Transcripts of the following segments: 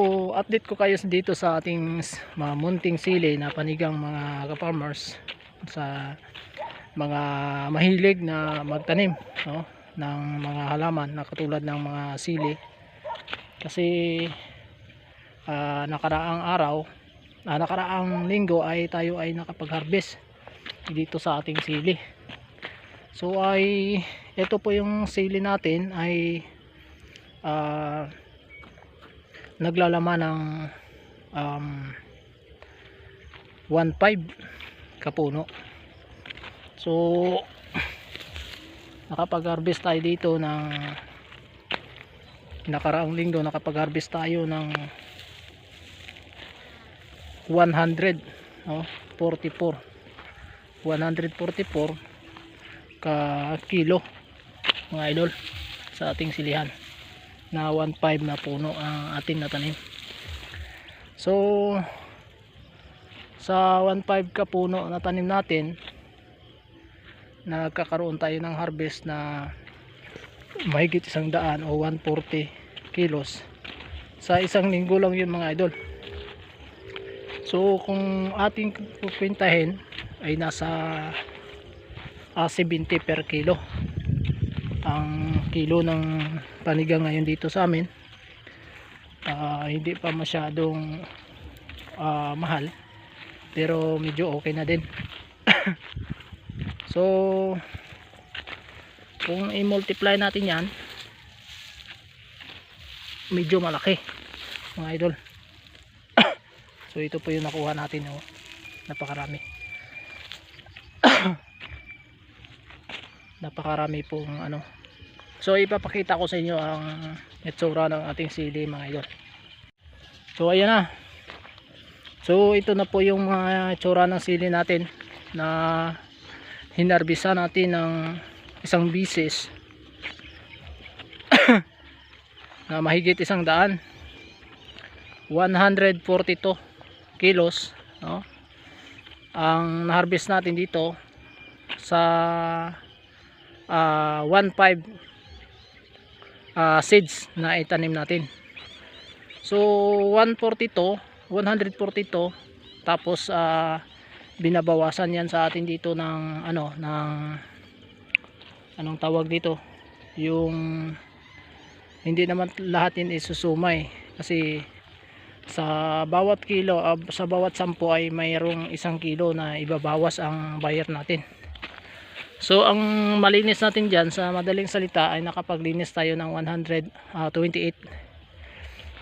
So, update ko kayo dito sa ating mga munting sili na panigang mga ka-farmers sa mga mahilig na magtanim no, ng mga halaman na katulad ng mga sili. Kasi ah, nakaraang araw ah, nakaraang linggo ay tayo ay nakapag-harvest dito sa ating sili. So ay ito po yung sili natin ay ah, naglalaman ng um, 1.5 kapuno. So nakapag-harvest tayo dito ng nakaraang linggo nakapag-harvest tayo ng 100 no? 44 144 ka kilo mga idol sa ating silihan na 1.5 na puno ang ating natanim so sa 1.5 ka puno na tanim natin nagkakaroon tayo ng harvest na mahigit isang daan o 140 kilos sa isang linggo lang yun mga idol. So kung ating pupintahin ay nasa ah, 70 per kilo ang kilo ng panigang ngayon dito sa amin ah, hindi pa masyadong ah, mahal pero medyo okay na din. So kung i-multiply natin yan medyo malaki mga idol. So ito po yung nakuha natin oh. napakarami napakarami pong ano. So ipapakita ko sa inyo ang itsura ng ating sili mga idol. So ayan na. So ito na po yung mga itsura ng sili natin na hinarbisa natin ng isang bisis na mahigit isang daan. 142 kilos no? ang na-harvest natin dito sa ah 1.5 ah, seeds na itanim natin. So 142 142 tapos ah, binabawasan yan sa atin dito ng ano ng anong tawag dito? Yung hindi naman lahat yun isusumay kasi sa bawat kilo ah, sa bawat sampo ay mayroong isang kilo na ibabawas ang buyer natin So ang malinis natin dyan sa madaling salita ay nakapaglinis tayo ng 128.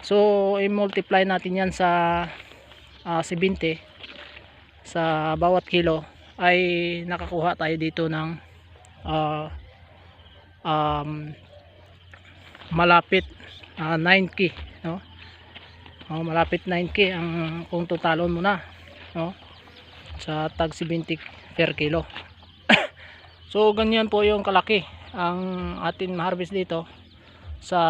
So i-multiply natin yan sa ah, 70 sa bawat kilo ay nakakuha tayo dito ng ah, um, malapit ah, 9k no? Oh, malapit 9k ang kung totalon mo na no? sa tag 70 per kilo So ganyan po yung kalaki ang atin ma-harvest dito sa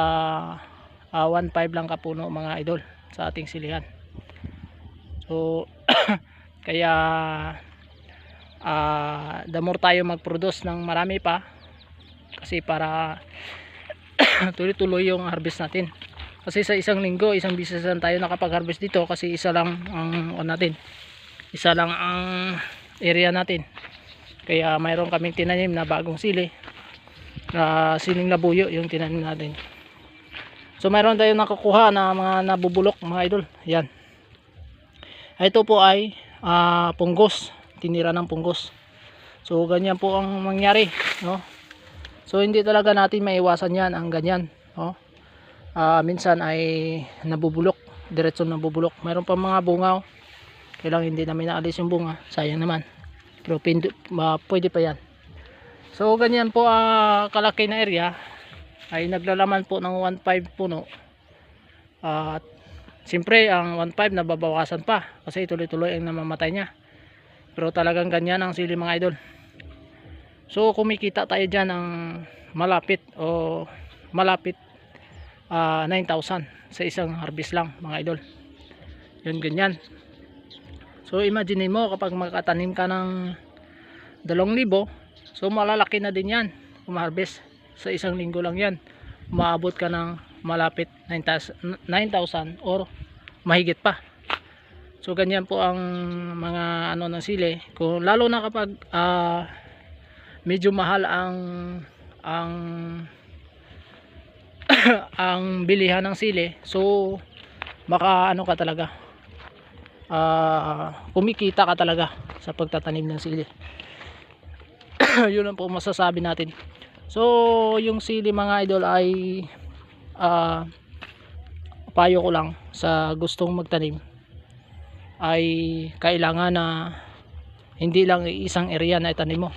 ah, 1.5 lang kapuno mga idol sa ating silihan. So kaya ah the more tayo mag-produce ng marami pa kasi para tuloy-tuloy yung harvest natin. Kasi sa isang linggo, isang bisis lang tayo nakapag-harvest dito kasi isa lang ang on natin. Isa lang ang area natin kaya mayroon kaming tinanim na bagong sili na siling labuyo yung tinanim natin. So mayroon tayong nakukuha na mga nabubulok mga idol. Yan ito po ay ah, punggos. Tinira ng punggos. So ganyan po ang mangyari no? so hindi talaga natin maiwasan yan ang ganyan no? Ah, minsan ay nabubulok diretso nabubulok. Mayroon pa mga bunga oh. kailang hindi namin naalis yung bunga. Sayang naman pero pindu, ma, pwede pa yan. So ganyan po ah, kalaki na area. Ay naglalaman po ng 1.5 puno. At siyempre ang 1.5 nababawasan pa kasi tuloy-tuloy ang namamatay niya. Pero talagang ganyan ang sili mga idol. So kumikita tayo dyan ng malapit o malapit ah, 9,000 sa isang harvest lang mga idol. Yun ganyan So imagine mo kapag makatanim ka ng 2,000 so malalaki na din yan kung harvest sa isang linggo lang yan umaabot ka ng malapit 9,000 9,000 or mahigit pa. So ganyan po ang mga ano ng sili. Kung lalo na kapag ah, medyo mahal ang ang ang bilihan ng sili so maka ano ka talaga ah kumikita ka talaga sa pagtatanim ng sili. Yun ang po masasabi natin. So yung sili mga idol ay ah payo ko lang sa gustong magtanim ay kailangan na hindi lang isang area na itanim mo.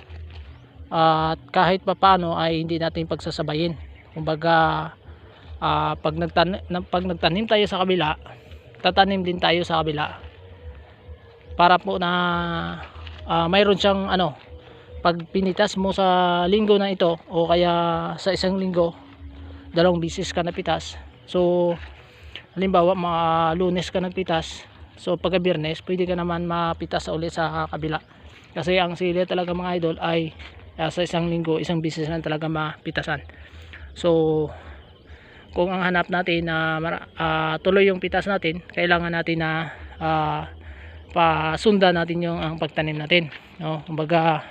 At kahit papano ay hindi natin pagsasabayin. Kumbaga ah, pag, nagtan pag nagtanim tayo sa kabila tatanim din tayo sa kabila para po na ah, mayroon siyang ano pag pinitas mo sa linggo na ito o kaya sa isang linggo dalawang bisis ka napitas. So halimbawa mga lunes ka nagpitas so pagka biyernes pwede ka naman mapitas ulit sa kabila. Kasi ang sili talaga mga idol ay ah, sa isang linggo isang bisis lang talaga mapitasan. So kung ang hanap natin na mara- ah, tuloy yung pitas natin kailangan natin na ah, pasundan natin yung ang pagtanim natin. No? Kumbaga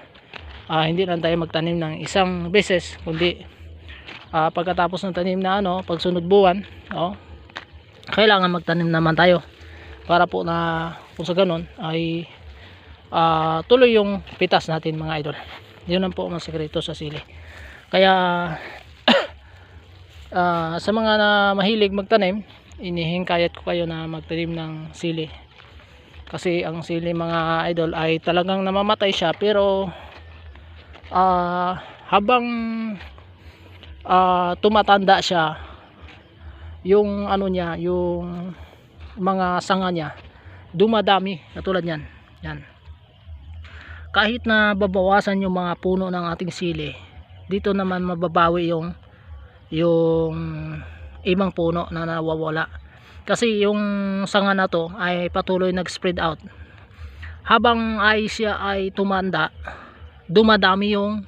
ah, hindi lang tayo magtanim ng isang beses kundi ah, pagkatapos ng tanim na ano pagsunod buwan no? Kailangan magtanim naman tayo para po na kung sa ganun ay ah, tuloy yung pitas natin mga idol. Yun ang po ang sekreto sa sili. Kaya ah, sa mga na mahilig magtanim inihingkayat ko kayo na magtanim ng sili kasi ang sili mga idol ay talagang namamatay siya. Pero ah, habang ah, tumatanda siya yung ano niya yung mga sanga niya dumadami katulad yan yan. Kahit na babawasan yung mga puno ng ating sili dito naman mababawi yung yung ibang puno na nawawala kasi yung sanga na to ay patuloy nag spread out. Habang ay siya ay tumanda dumadami yung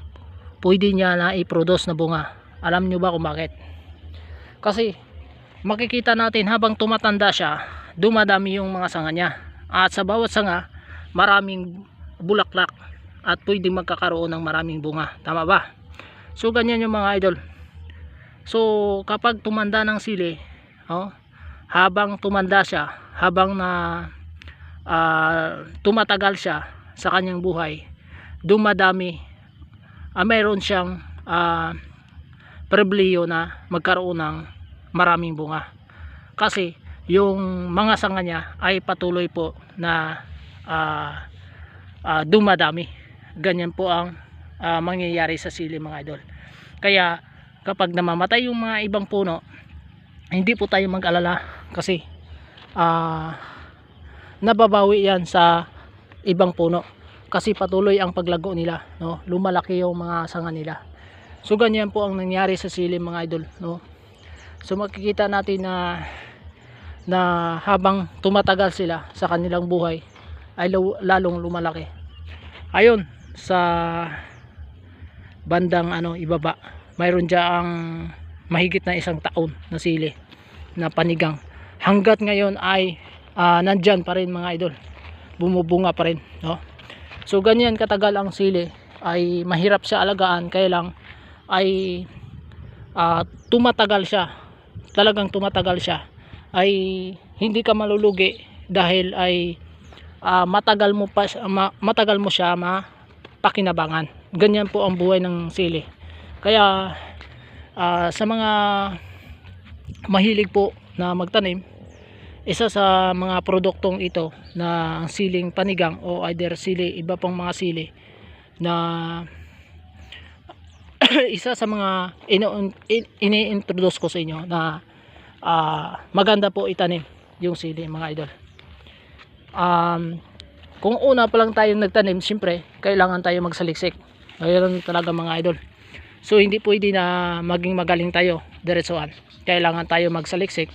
pwede niya na i-produce na bunga. Alam nyo ba kung bakit? Kasi makikita natin habang tumatanda siya dumadami yung mga sanga niya. At sa bawat sanga maraming bulaklak at pwedeng magkakaroon ng maraming bunga. Tama ba? So ganyan yung mga idol. So kapag tumanda ng sili oh, habang tumanda siya habang na ah, tumatagal siya sa kanyang buhay dumadami ah, mayroon siyang ah, prebliyo na magkaroon ng maraming bunga. Kasi yung mga sanga niya ay patuloy po na ah, ah, dumadami. Ganyan po ang ah, mangyayari sa sili mga idol. Kaya kapag namamatay yung mga ibang puno hindi po tayo mag-alala kasi ah, nababawi yan sa ibang puno. Kasi patuloy ang paglago nila no? Lumalaki yung mga sanga nila. So ganyan po ang nangyari sa sili mga idol no? So makikita natin na na habang tumatagal sila sa kanilang buhay ay lalong lumalaki. Ayun sa bandang ano ibaba mayroon diyan mahigit na isang taon na sili na panigang. Hanggat ngayon ay ah, nandyan pa rin mga idol. Bumubunga pa rin no? so ganyan katagal ang sili ay mahirap siya alagaan. Kaya lang ay ah, tumatagal siya. Talagang tumatagal siya. Ay hindi ka malulugi dahil ay ah, matagal mo pa ma- matagal mo siya mapakinabangan ganyan po ang buhay ng sili. Kaya ah, sa mga mahilig po na magtanim isa sa mga produktong ito na ang siling panigang o either sili iba pang mga sili na isa sa mga ini-introduce ko sa inyo na ah, maganda po itanim yung sili mga idol. Um, kung una pa lang tayong nagtanim siyempre kailangan tayo magsaliksik. Ayun talaga mga idol so hindi pwede na maging magaling tayo diretsoan kailangan tayo magsaliksik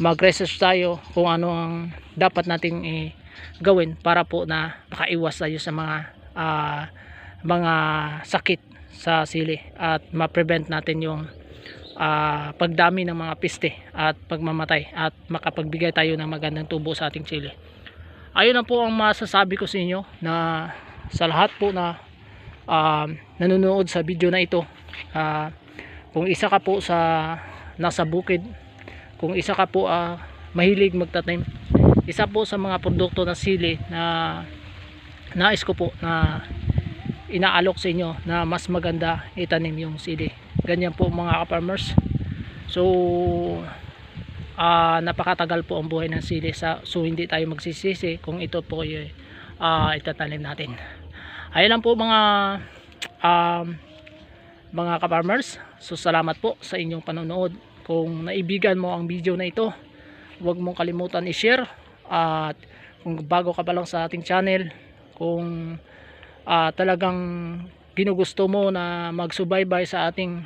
mag-research tayo kung ano ang dapat nating gawin para po na makaiwas tayo sa mga ah, mga sakit sa sili at ma-prevent natin yung ah, pagdami ng mga piste at pagmamatay at makapagbigay tayo ng magandang tubo sa ating chili. Ayun na po ang masasabi ko sa inyo na sa lahat po na um, nanonood sa video na ito ah, kung isa ka po sa nasa bukid kung isa ka po ah, mahilig magtanim isa po sa mga produkto ng sili na nais ko po na inaalok sa inyo na mas maganda itanim yung sili. Ganyan po mga farmers so ah, napakatagal po ang buhay ng sili sa, so hindi tayo magsisisi kung ito po ah, itatanim natin. Ayun lang po mga um, mga ka-farmers. So salamat po sa inyong panonood. Kung naibigan mo ang video na ito huwag mong kalimutan i-share. At kung bago ka pa lang sa ating channel kung ah, talagang ginugusto mo na magsubaybay sa ating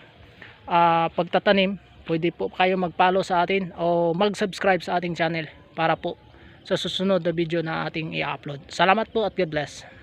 ah, pagtatanim pwede po kayo mag-follow sa atin o mag-subscribe sa ating channel para po sa susunod na video na ating i-upload. Salamat po at God bless